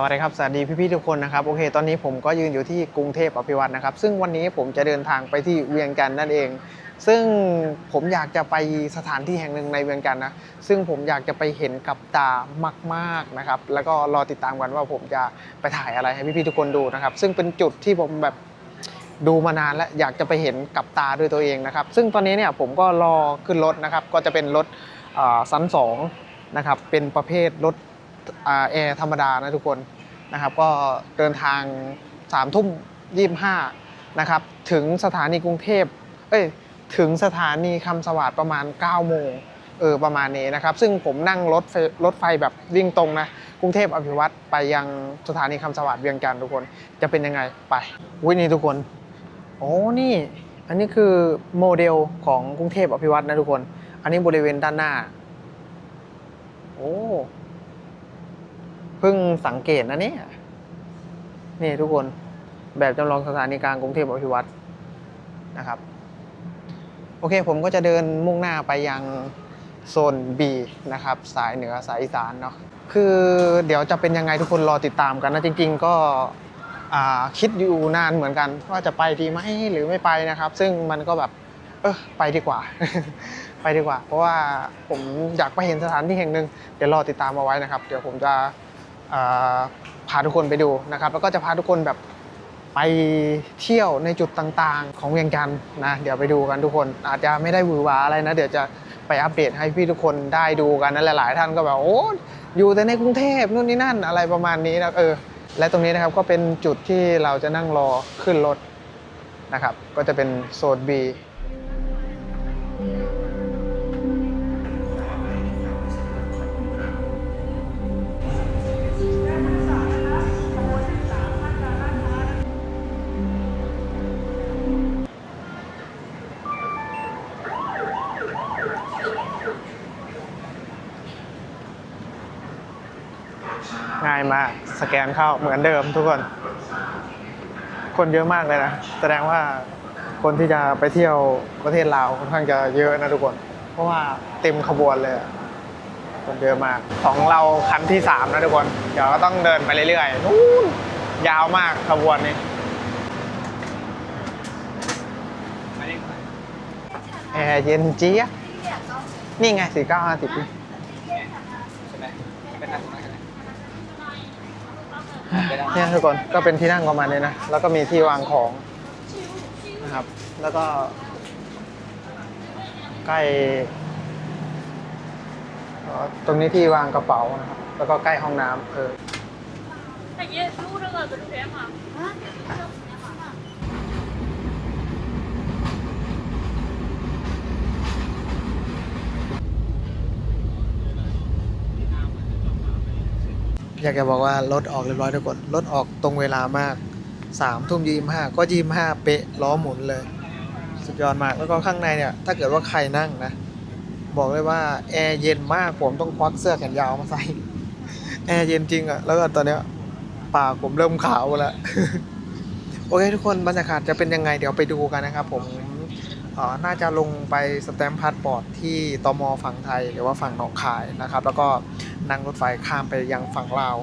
สวัสดีครับ สวัสดีพี่ๆทุกคนนะครับ โอเค ตอนนี้ผมก็ยืนอยู่ที่กรุงเทพอภิวัตนะครับ ซึ่งวันนี้ผมจะเดินทางไปที่เวียงจันทร์นั่นเอง ซึ่งผมอยากจะไปสถานที่แห่งหนึ่งในเวียงจันทร์นะ ซึ่งผมอยากจะไปเห็นกับตามากๆนะครับ แล้วก็รอติดตามกันว่าผมจะไปถ่ายอะไรให้พี่ๆทุกคนดูนะครับ ซึ่งเป็นจุดที่ผมแบบดูมานานแล้วอยากจะไปเห็นกับตาด้วยตัวเองนะครับ ซึ่งตอนนี้เนี่ยผมก็รอขึ้นรถนะครับ ก็จะเป็นรถซันสองนะครับ เป็นประเภทรถ แอร์ธรรมดานะทุกคนนะครับ ก็เดินทางสามทุ่มยี่ห้านะครับ ถึงสถานีกรุงเทพเอ้ยถึงสถานีคำสวัสดประมาณ9โมงเออประมาณนี้นะครับ ซึ่งผมนั่งรถรถไฟแบบวิ่งตรงนะกรุงเทพอภิวัตรไปยังสถานีคำสวัสดเวียงจันทร์ทุกคนจะเป็นยังไงไปวินี่ทุกคนโอ้นี่ อันนี้คือโมเดลของกรุงเทพอภิวัตรนะทุกคน อันนี้บริเวณด้านหน้า โอ้ เพิ่งสังเกตนะเนี่ย นี่ทุกคนแบบจำลองสถานีกลางกรุงเทพอภิวัตรนะครับ โอเคผมก็จะเดินมุ่งหน้าไปยังโซน B นะครับ สายเหนือสายอีสานเนาะคือเดี๋ยวจะเป็นยังไงทุกคนรอติดตามกันนะจริง ๆ ก็คิดอยู่นานเหมือนกัน ว่าจะไปดีไหมหรือไม่ไปนะครับ ซึ่งมันก็แบบเออไปดีกว่า ไปดีกว่า เพราะว่าผมอยากไปเห็นสถานที่แห่งหนึ่งเดี๋ยวรอติดตามมาไว้นะครับ เดี๋ยวผมจะ พาทุกคนไปดูนะครับ แล้วก็จะพาทุกคนแบบไปเที่ยวในจุดต่างๆ ของเวียงจันทร์นะ เดี๋ยวไปดูกันทุกคน อาจจะไม่ได้หวือหวาอะไรนะ เดี๋ยวจะไปอัปเดตให้พี่ทุกคนได้ดูกันนะหลายๆท่านก็แบบโอ้อยู่แต่ในกรุงเทพนู่นนี่นั่นอะไรประมาณนี้นะเออ และตรงนี้นะครับก็เป็นจุดที่เราจะนั่งรอขึ้นรถนะครับ ก็จะเป็นโซน B ง่ายมากสแกนเข้าเหมือนเดิมทุกคน คนเยอะมากเลยนะแสดงว่าคนที่จะไปเที่ยวประเทศลาวค่อนข้างจะเยอะนะทุกคน เพราะว่าเต็มขบวนเลยอะคนเยอะมากของเราคันที่สามนะทุกคน เดี๋ยวก็ต้องเดินไปเรื่อยๆนู่นยาวมากขบวนนี้แอร์เย็นเจี๊ยบนี่ไงสี่เก้าห้าสิบเนี่ ยทุกคนก็เป็นที่นั่งประมาณนี้นะ แล้วก็มีที่วางของนะครับ แล้วก็ ใกล้ตรงนี้ที่วางกระเป๋านะครับ แล้วก็ใกล้ห้องน้ำเออ อยากจะบอกว่ารถออกเรียบร้อยทุกคน รถออกตรงเวลามากสามทุ่มยี่ห้าก็ยี่ห้าเป๊ะล้อหมุนเลย สุดยอดมากแล้วก็ข้างในเนี่ย ถ้าเกิดว่าใครนั่งนะ บอกเลยว่าแอร์เย็นมากผมต้องควักเสื้อแขนยาวมาใส่แอร์เย็นจริงอะแล้วก็ตอนเนี้ยปากผมเริ่มขาวแล้ว โอเคทุกคนบรรยากาศจะเป็นยังไงเดี๋ยวไปดูกันนะครับผม น่าจะลงไปสแตมป์พาสปอร์ตที่ตมฝั่งไทยหรือว่าฝั่งหนองคายนะครับ แล้วก็นั่งรถไฟข้ามไปยังฝั่งลาว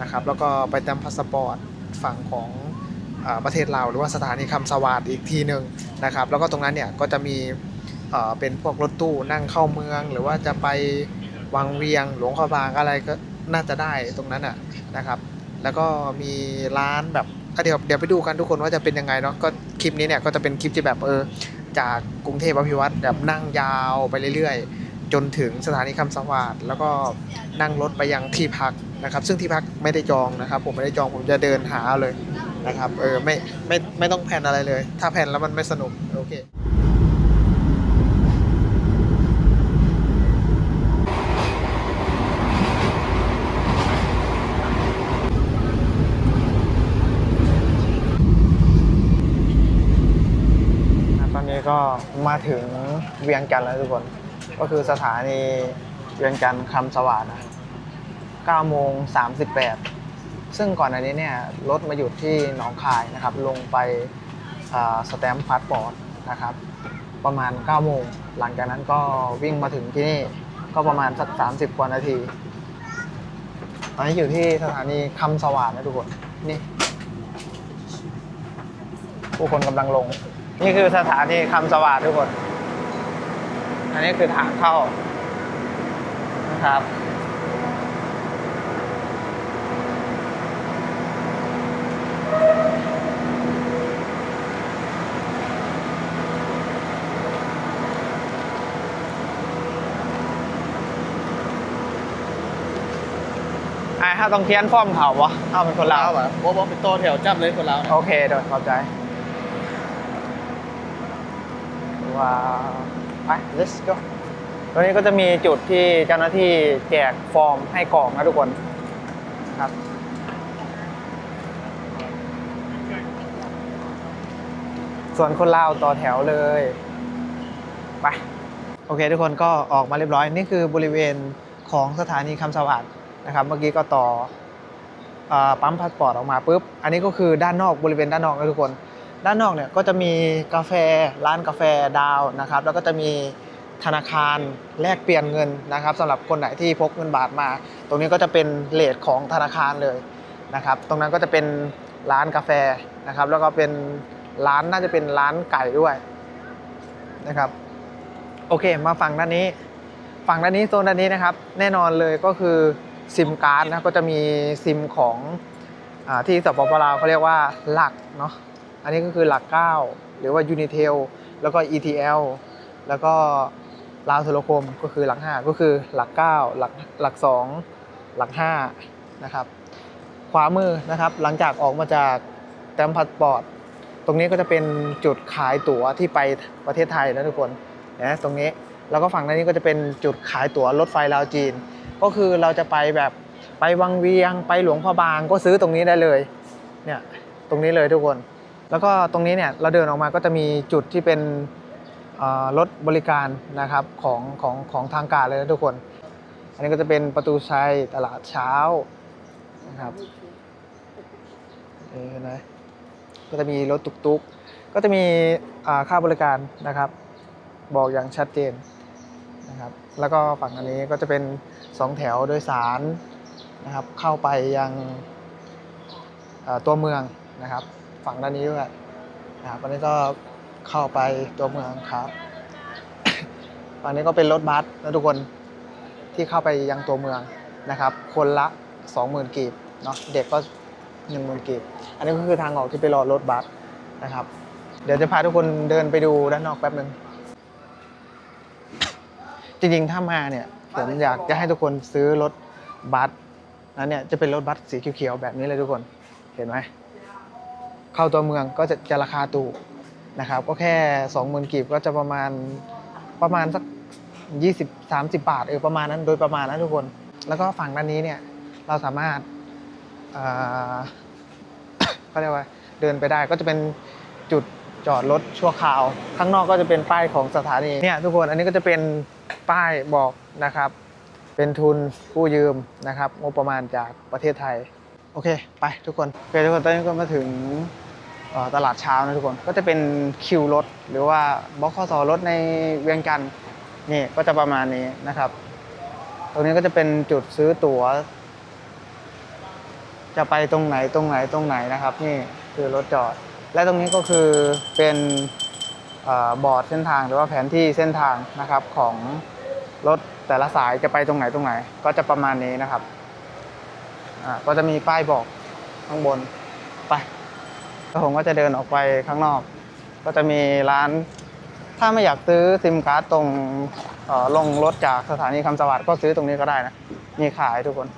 นะครับ แล้วก็ไปแตมพาสปอร์ตฝั่งของอประเทศลาวหรือว่าสถานีคำสวัสดอีกทีหนึ่งนะครับ แล้วก็ตรงนั้นเนี่ยก็จะมีเป็นพวกรถตู้นั่งเข้าเมือง หรือว่าจะไปวังเวียง หลวงพระบางอะไรก็น่าจะได้ตรงนั้นอะนะครับ แล้วก็มีร้านแบบเดี๋ยวเดี๋ยวไปดูกันทุกคนว่าจะเป็นยังไงเนาะก็คลิปนี้เนี่ยก็จะเป็นคลิปที่แบบเออ จากกรุงเทพอภิวัตรแบบนั่งยาวไปเรื่อยๆ จนถึงสถานีคำสวัสดแล้วก็นั่งรถไปยังที่พักนะครับ ซึ่งที่พักไม่ได้จองนะครับ ผมไม่ได้จองผมจะเดินหาเอาเลยนะครับเออไม่ไม่ไม่ต้องแพลนอะไรเลย ถ้าแพลนแล้วมันไม่สนุกโอเค นนี้ก็มาถึงเวียงจันทร์แล้วทุกคน ก็คือสถานีเวียงจันทร์คำสวัสดนะ9โมง38 ซึ่งก่อนอันนี้เนี่ยรถมาหยุดที่หนองคายนะครับ ลงไปสแตมป์พาสปอร์ตนะครับ ประมาณ 9 โมง หลังจากนั้นก็วิ่งมาถึงที่นี่ก็ประมาณสัก 30 กว่านาที ตอนนี้อยู่ที่สถานีคำสว่างนะทุกคน นี่ ผู้คนกำลังลง นี่คือสถานีคำสว่างทุกคน อันนี้คือทางเข้านะครับ ไอ้ถ้าต้องเทียนฟ้อมเขาวะเอาเป็นคนลาวอะโบ๊ะเป็นโตแถวจับเลยคนลาวโอเคเดี๋ยวเข้าใจ ว้าวไป let's go ตรงนี้ก็จะมีจุดที่เจ้าหน้าที่แจกฟอร์มให้กรอกนะทุกคนครับส่วนคนลาวต่อแถวเลยไปโอเคทุกคนก็ออกมาเรียบร้อย นี่คือบริเวณของสถานีคำสวัสดนะครับ เมื่อกี้ก็ต่อเอ่อปั๊มพาสปอร์ตออกมาปุ๊บ อันนี้ก็คือด้านนอกบริเวณด้านนอกนะทุกคน ด้านนอกเนี่ยก็จะมีกาแฟร้านกาแฟดาวนะครับแล้วก็จะมีธนาคารแลกเปลี่ยนเงินนะครับสำหรับคนไหนที่พกเงินบาทมา ตรงนี้ก็จะเป็นเลทของธนาคารเลยนะครับ ตรงนั้นก็จะเป็นร้านกาแฟนะครับ แล้วก็เป็นร้านน่าจะเป็นร้านไก่ด้วยนะครับ โอเค มาฝั่งด้านนี้ ฝั่งด้านนี้โซนด้านนี้นะครับ แน่นอนเลยก็คือซิมการ์ดนะก็จะมีซิมของอที่สปปลาวเขาเรียกว่าหลักเนาะ อันนี้ก็คือหลัก 9 หรือว่า Unitel แล้วก็ ETL แล้วก็ลาวโทรคมก็คือหลัก 5 ก็คือหลัก 9 หลักหลัก 2 หลัก5นะครับขวามือนะครับหลังจากออกมาจากแตมพาสปอร์ตตรงนี้ก็จะเป็นจุดขายตั๋วที่ไปประเทศไทยนะทุกคนนะตรงนี้แล้วก็ฝั่งนนี้ก็จะเป็นจุดขายตั๋วรถไฟลาวจีน ก็คือเราจะไปแบบไปวังเวียง ไปหลวงพ่อบางก็ซื้อตรงนี้ได้เลยเนี่ยตรงนี้เลยทุกคน แล้วก็ตรงนี้เนี่ยเราเดินออกมาก็จะมีจุดที่เป็นรถบริการนะครับของของของทางการเลยนะทุกคน อันนี้ก็จะเป็นประตูชัยตลาดเช้านะครับนี่เห็นไหมก็จะมีรถตุกๆ ก็จะมีค่าบริการนะครับ บอกอย่างชัดเจนนะครับแล้วก็ฝั่งอันนี้ก็จะเป็นสองแถวโดยสารนะครับเข้าไปยังตัวเมืองนะครับ ฝั่งด้านนี้ด้วยนะครับอันนี้ก็เข้าไปตัวเมืองครับฝั่งนี้ก็เป็นรถบัสนะทุกคนที่เข้าไปยังตัวเมืองนะครับ คนละ 20,000กีบเนาะเด็กก็10,000กีบอันนี้ก็คือทางออกที่ไปรอรถบัสนะครับ เดี๋ยวจะพาทุกคนเดินไปดูด้านนอกแป๊บหนึ่งจริงๆ ถ้ามาเนี่ยผมอยากจะให้ทุกคนซื้อรถบัสนะเนี่ยจะเป็นรถบัสสีเขียวๆแบบนี้เลยทุกคน เห็นไหม เข้าตัวเมืองก็จะจะราคาถูกนะครับ ก็แค่สองหมื่นกีบก็จะประมาณประมาณสักยี่สิบสามสิบบาทเออประมาณนั้นโดยประมาณนะทุกคน แล้วก็ฝั่งด้านนี้เนี่ยเราสามารถเขาเรียกว่าเดินไปได้ก็จะเป็นจุดจอดรถชั่วคราว ข้างนอกก็จะเป็นป้ายของสถานีเนี่ยทุกคนอันนี้ก็จะเป็นป้ายบอกนะครับ เป็นทุนกู้ยืมนะครับงบประมาณจากประเทศไทย โอเค ไปทุกคนโอเคทุกคนตอนนี้ก็มาถึง ตลาดเช้านะทุกคน ก็จะเป็นคิวรถ หรือว่าบล็อกขสรถในเวียงจันทร์นี่ก็จะประมาณนี้นะครับ ตรงนี้ก็จะเป็นจุดซื้อตั๋ว จะไปตรงไหนตรงไหนตรงไหนนะครับ นี่คือรถจอด และตรงนี้ก็คือเป็นอบอร์ดเส้นทางหรือว่าแผนที่เส้นทางนะครับของรถแต่ละสายจะไปตรงไหนตรงไหน ก็จะประมาณนี้นะครับก็จะมีป้ายบอกข้างบนไป แล้วผมก็จะเดินออกไปข้างนอก ก็จะมีร้าน ถ้าไม่อยากซื้อซิมการ์ดตรงลงรถจากสถานีคำสวัสดิ์ก็ซื้อตรงนี้ก็ได้นะ มีขายทุกคน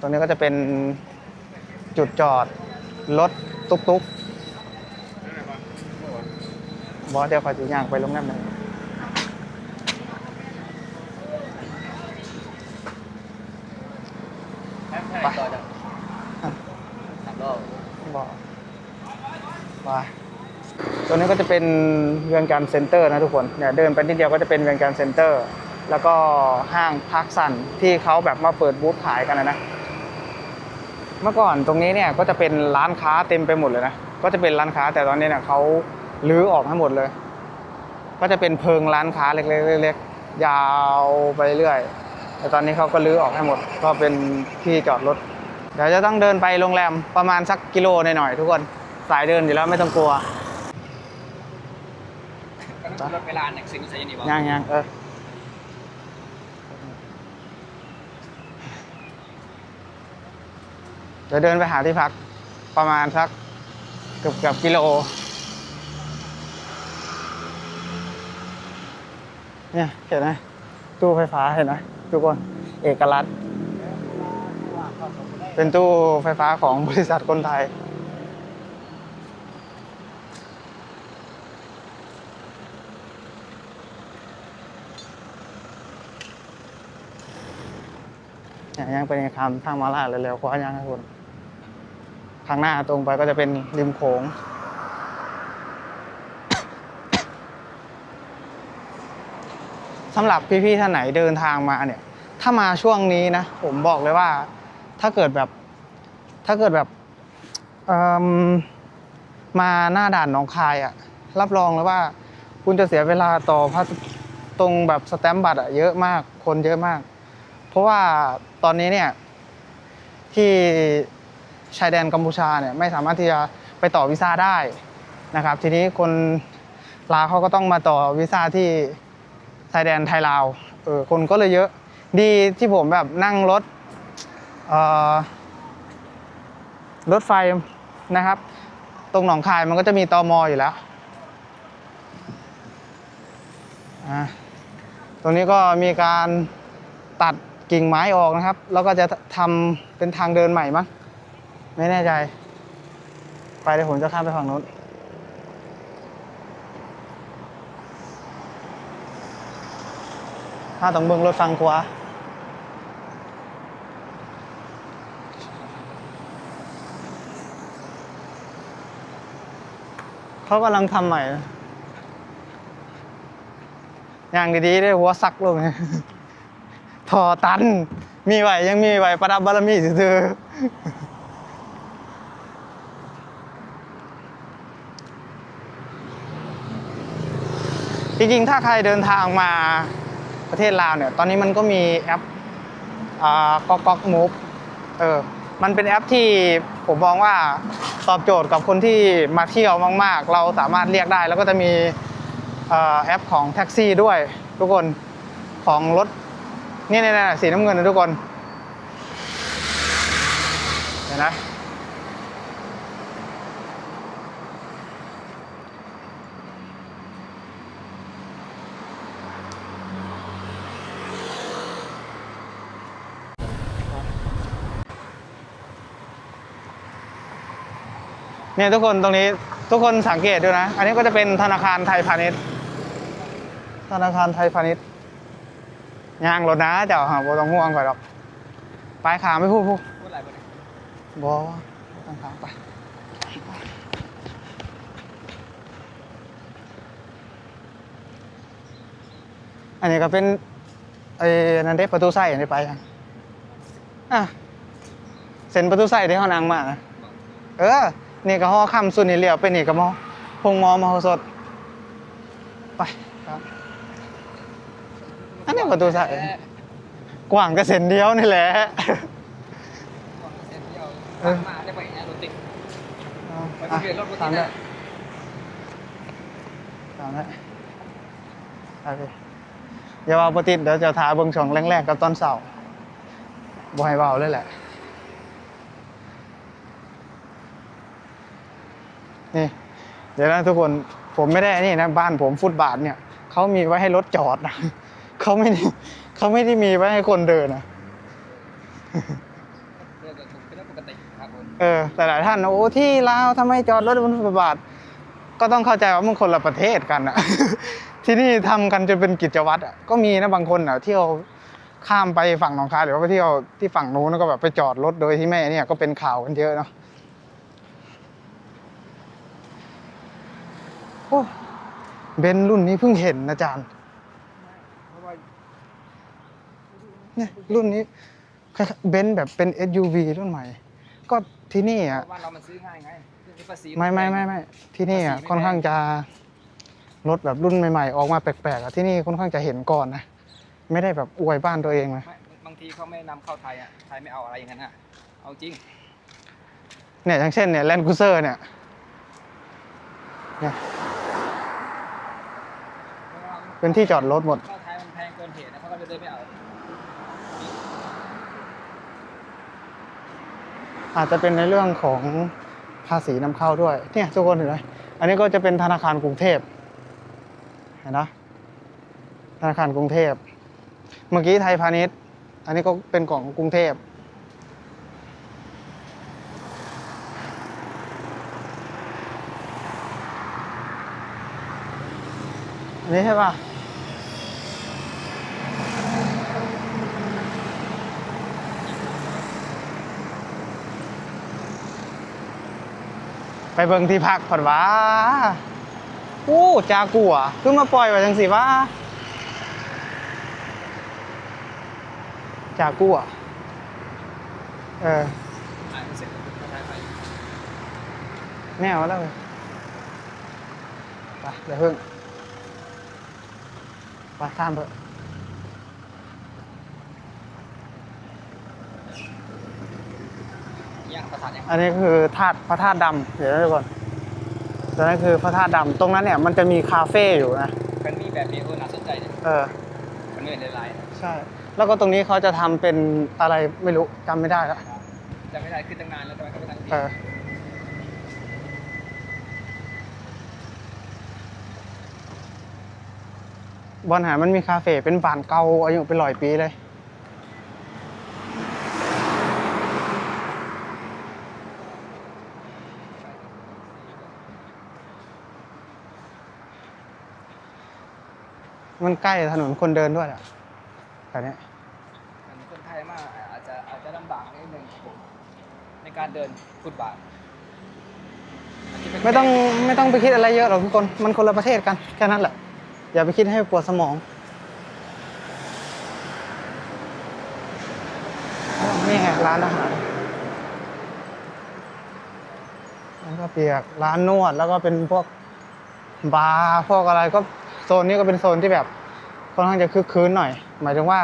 ตรงนี้ก็จะเป็นจุดจอดรถตุ๊กตุ๊กบอสเดี๋ยวขอจีย่างไปลงน้ำหนึ่งไปต่อจากสามรอบ บอกไปตัวนี้ ก็จะเป็นเวียงการเซ็นเตอร์นะทุกคนเนี่ยเดินไปนิดเดียวก็จะเป็นเวียงการเซ็นเตอร์ แล้วก็ห้างพักสันที่เขาแบบมาเปิดบูธขายกันนะนะเมื่อก่อนตรงนี้เนี่ยก็จะเป็นร้านค้าเต็มไปหมดเลยนะก็จะเป็นร้านค้าแต่ตอนนี้เนี่ยเขาลื้อออกทั้งหมดเลย ก็จะเป็นเพิงร้านค้าเล็กๆเล็กๆยาวไปเรื่อยแต่ตอนนี้เขาก็ลื้อออกให้หมด ก็เป็นที่จอดรถเดี๋ยวจะต้องเดินไปโรงแรมประมาณสักกิโลหน่อยๆทุกคนสายเดินอยู่แล้วไม่ต้องกลัว ก็ต้องลดเวลาหนักสิ่งที่ใช้นี่บอกยังยังเออเดี๋ยวเดินไปหาที่พักประมาณสักเกือบเกือบกิโล เนี่ยเห็นไหมตู้ไฟฟ้าเห็นไหมทุกคนเอกลักษณ์เป็นตู้ไฟฟ้าของบริษัทคนไทย เนี่ยยังเป็นคำทางมาลาดเร็วๆขวายังครับคุณข้างหน้าตรงไปก็จะเป็นริมโขงสำหรับพี่ๆท่านไหนเดินทางมาเนี่ย ถ้ามาช่วงนี้นะ ผมบอกเลยว่า ถ้าเกิดแบบ ถ้าเกิดแบบมมาหน้าด่านหนองคายอะรับรองเลยว่า คุณจะเสียเวลาต่อพาสตรงแบบสแตมป์บัตรอะเยอะมาก คนเยอะมาก เพราะว่า ตอนนี้เนี่ยที่ชายแดนกัมพูชาเนี่ยไม่สามารถที่จะไปต่อวีซ่าได้นะครับ ทีนี้คนลาวเขาก็ต้องมาต่อวีซ่าที่ชายแดนไทยลาวเออคนก็เลยเยอะดีที่ผมแบบนั่งรถรถไฟนะครับ ตรงหนองคายมันก็จะมีตอมออยู่แล้วตรงนี้ก็มีการตัด กิ่งไม้ออกนะครับ แล้วก็จะทำเป็นทางเดินใหม่มั้งไม่แน่ใจ ไปเดี๋ยวผมจะข้ามไปฝั่งนู้นถ้าต้องเบิ่งรถฟังขวาเขากำลังทำใหม่ อย่างดีๆได้หัวซักลง ทอตัน มีไหวยังมีไหวประดับบารมีซื่อๆจริงๆ ถ้าใครเดินทางมาประเทศลาวเนี่ย ตอนนี้มันก็มีแอปก๊อกก๊อกมูฟเออ มันเป็นแอปที่ผมมองว่าตอบโจทย์กับคนที่มาเที่ยวมาก ๆ เราสามารถเรียกได้ แล้วก็จะมีแอปของแท็กซี่ด้วย ทุกคนของรถ นี่นี่นี่สีน้ำเงินนะทุกคนเห็นไหมเนี่ยทุกคนตรงนี้ทุกคนสังเกตดูนะ อันนี้ก็จะเป็นธนาคารไทยพาณิชย์ ธนาคารไทยพาณิชย์ ย่างรถนะเจ้าหาบ่ต้องห่วงก่อนหรอกไปขาไม่พูดพูดพูดอะไรบ้างบอต้องขาไปอันนี้ก็เป็นไอ้นันเด็ประตูไส้อันนี้ไปยังอะเซ็นประตูไส้ที่เขานางมานะเออ นี่ก็ห่อคำสุดนี่เลียวเป็นนี่ก็มอพงมอมโหสถไปครับอั นนี้ประตูไส้กว้างก็เส้นเดียวนี่แหละเส้นเดียวเออมาได้ไปนะรถติดไปอะเปลี่ยนรถปกติตามได้นะตามได้โอเคอย่าว่าปติดเดี๋ยวจะทาเบิ่งช่องแรกๆกับตอนเสาร์บ่ให้เบาเลยแหละ นี่ เดี๋ยวนะทุกคนผมไม่ได้นี่นะ บ้านผมฟุตบาทเนี่ยเขามีไว้ให้รถจอดนะ เขาไม่ได้เขาไม่ได้มีไว้ให้คนเดินนะเรื่องก็ถูกเป็นเรื่องปกติครับผมเออแต่หลายท่านโอ้ที่ลาวทำไมจอดรถบนฟุตบาท ก็ต้องเข้าใจว่ามันคนละประเทศกันอะที่นี่ทำกันจนเป็นกิจวัตรอะก็มีนะบางคนอะเที่ยวข้ามไปฝั่งหนองคายหรือว่าไปเที่ยวที่ฝั่งนู้นแล้วก็แบบไปจอดรถโดยที่ไม่เนี่ยก็เป็นข่าวกันเยอะเนาะโอ้เบนซ์รุ่นนี้เพิ่งเห็นนะอาจารย์ เพราะว่า เนี่ยรุ่นนี้เบนซ์แบบเป็น SUV รุ่นใหม่ ก็ที่นี่อะบ้านเรามันซื้อง่ายไงเรื่องที่ภาษีไม่ไม่ไม่ไม่ที่นี่อะภาษีไม่ค่อนข้างจะรถแบบรุ่นใหม่ๆ ออกมาแปลกๆอะที่นี่ค่อนข้างจะเห็นก่อนนะไม่ได้แบบอวยบ้านตัวเองนะไม่ที่เขาไม่นำเข้าไทยอะไทยไม่เอาอะไรอย่างนั้นอะเอาจริงเนี่ยอย่างเช่นเนี่ยแลนด์คูเซอร์เนี่ยเนี่ยเป็นที่จอดรถหมดเข้าไทยมันแพงเกินเหตุนะเขาก็เลยไม่เอา อาจจะเป็นในเรื่องของภาษีนำเข้าด้วยเนี่ยทุกคนเห็นไหมอันนี้ก็จะเป็นธนาคารกรุงเทพเห็นนะธนาคารกรุงเทพ เมื่อกี้ไทยพาณิชย์ อันนี้ก็เป็นของกรุงเทพอันนี้ใช่ป่ะ ไปเบิ่งที่พักผ่อนว่าอู้จากัวคือมาปล่อยไว้จังสิว่าจากัวเอออ่านไม่าแนวแล้วเว้ยไปเดี๋ยวเพิ่งไปข้ามเถอะ ยังประธานยัง อันนี้คือธาตุพระธาตุดำเดี๋ยวนะทุกคนตอนนั้นคือพระธาตุดำตรงนั้นเนี่ยมันจะมีคาเฟ่อยู่นะมันมีแบบนี้เออน่าสนใจเนี่ยเออมันไม่เห็นในไลน์ใช่ แล้วก็ตรงนี้เขาจะทำเป็นอะไรไม่รู้จำไม่ได้แล้วจำไม่ได้ขึ้นตั้งนานแล้วทำไมเขาไม่ทำทีเออบอลหามันมีคาเฟ่เป็นบ้านเก่าอายุเป็นร้อยปีเลย มันใกล้ถนนคนเดินด้วยอะแถวเนี้ยมันคนไทยมากอาจจะอาจจะลำบากนิดนึงในการเดินฟุตบาทาจจะเป็นไม่ต้องไม่ต้องไปคิดอะไรเยอะหรอกทุกคน มันคนละประเทศกัน แค่นั้นแหละ อย่าไปคิดให้ปวดสมองนี่ไงร้านอาหารแล้วก็เปียกร้านนวดแล้วก็เป็นพวกบาร์พวกอะไรก็ โซนนี้ก็เป็นโซนที่แบบค่อนข้างจะคึกคืนหน่อย หมายถึงว่า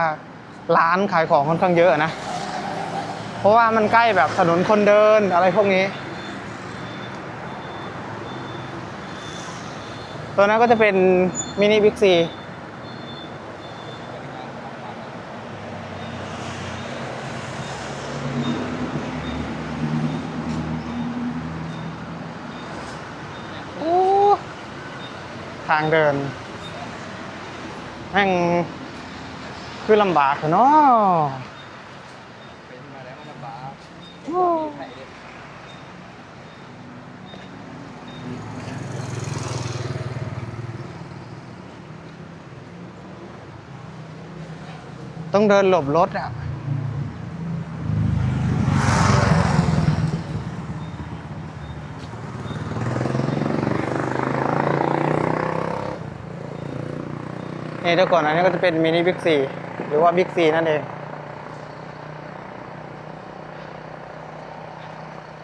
ร้านขายของค่อนข้างเยอะนะ เพราะว่ามันใกล้แบบถนนคนเดินอะไรพวกนี้ ตัวนั้นก็จะเป็นมินิบิ๊กซีทางเดิน แม่งคือลำบากเนาะเป็นมาแล้วลำบากต้องเดินหลบรถอะ นี่ทุกคนอันนี้ก็จะเป็นมินิบิ๊กซีหรือว่าบิ๊กซีนั่นเอง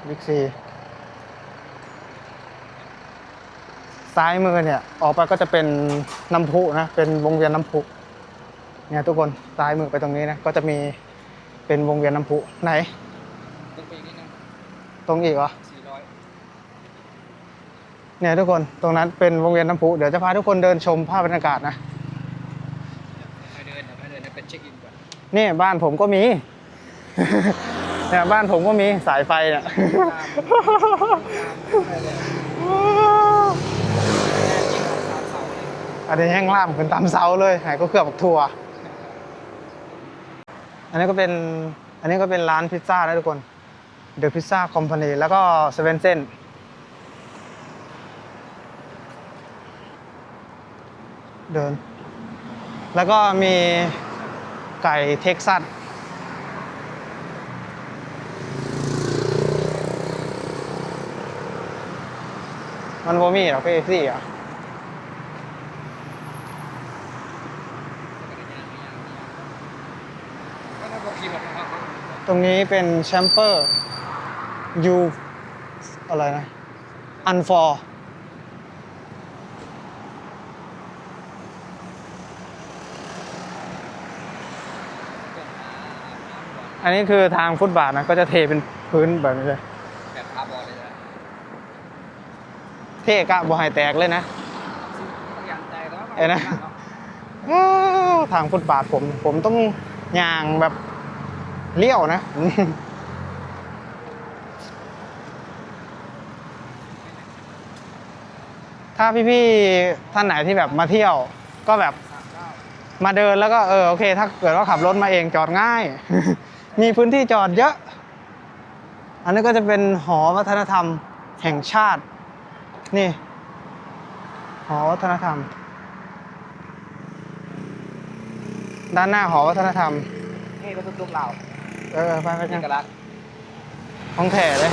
บิ๊กซีซ้ายมือเนี่ย ออกไปก็จะเป็นน้ำพุนะ เป็นวงเวียนน้ำพุเนี่ยทุกคนซ้ายมือไปตรงนี้นะก็จะมีเป็นวงเวียนน้ำพุไหน ตรงอีกเหรอสี่ร้อยเนี่ยทุกคนตรงนั้นเป็นวงเวียนน้ำพุเดี๋ยวจะพาทุกคนเดินชมภาพบรรยากาศนะ นนี่บ้านผมก็มี เนี่ยบ้านผมก็มีสายไฟเนี่ยไปเลยแน่จริงตามเสาเลยอันนี้แห้งล่ามขึ้นตามเสาเลยไหนก็เครือบทัวร์อันนี้ก็เป็น อันนี้ก็เป็นร้านพิซซ่านะทุกคน The Pizza Company แล้วก็เซเว่นเซนเดิน แล้วก็มี ไก่เท็กซัสมันบ่มีหรอกพี่ซี่อะตรงนี้เป็นแชมเปอร์ยูอะไรนะอันฟอร์ อันนี้คือทางฟุตบาทนะก็จะเทเป็นพื้นแบบนี้เลยแบบคาร์บอนเลยนะเทกะบ่ให้แตกเลยนะบางอย่างใจแล้วก็เอ้ยนะอ้าวทางฟุตบาทผม ผมต้องย่างแบบเลี้ยวนะถ้าพี่ๆท่านไหนที่แบบมาเที่ยว ก็แบบสามเก้ามาเดินแล้วก็เออโอเค ถ้าเกิดว่าขับรถมาเองจอดง่าย มีพื้นที่จอดเยอะ อันนี้ก็จะเป็นหอวัฒนธรรมแห่งชาติ นี่ หอวัฒนธรรม ด้านหน้าหอวัฒนธรรม นี่รถตุ๊กๆเรา เออ ไปไปเอกันกลักษณ์ของแถ่เลย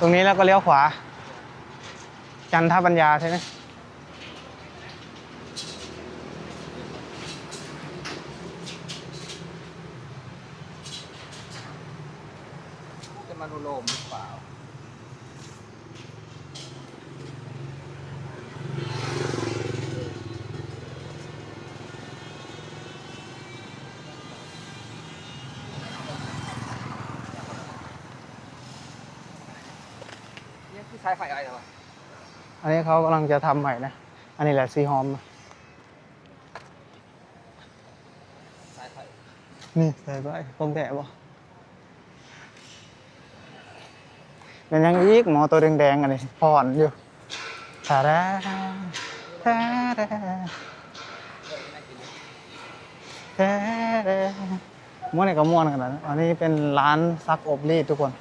ตรงนี้แล้วก็เลี้ยวขวา จันทปัญญาใช่ไหม จะมาดูโลมหรือเปล่าเนี่ยคือใช้ไฟอะไรเหรอวะ อันนี้ เขากำลังจะทำใหม่นะ อันนี้แหละซีฮอม นี่ใส่ไปผมแถบ่เป็นยังอีกหมอตัวแดงๆอันนี้พอนอยู่ทาราทาราเออน่ากินเลยทาราม้วนไหนก็ม้วนขนาดนั้นอันนี้เป็นร้านซักอบรีดทุกคน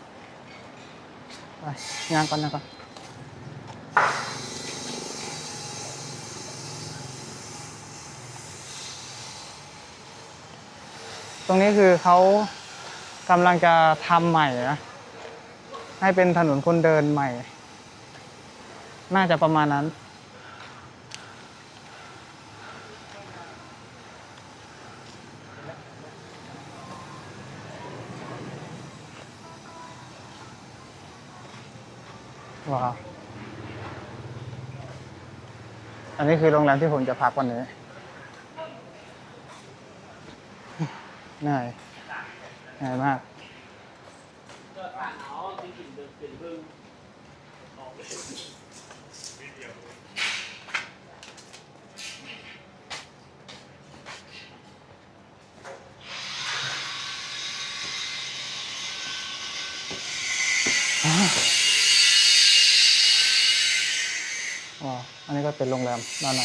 ไปย่างก่อนย่างก่อน ตรงนี้คือเขากำลังจะทำใหม่นะให้เป็นถนนคนเดินใหม่ น่าจะประมาณนั้น ว้าว อันนี้คือโรงแรมที่ผมจะพักวันนี้ เหนื่อยเหนื่อยมากว้าวอันนี้ก็เป็นโรงแรมด้านใน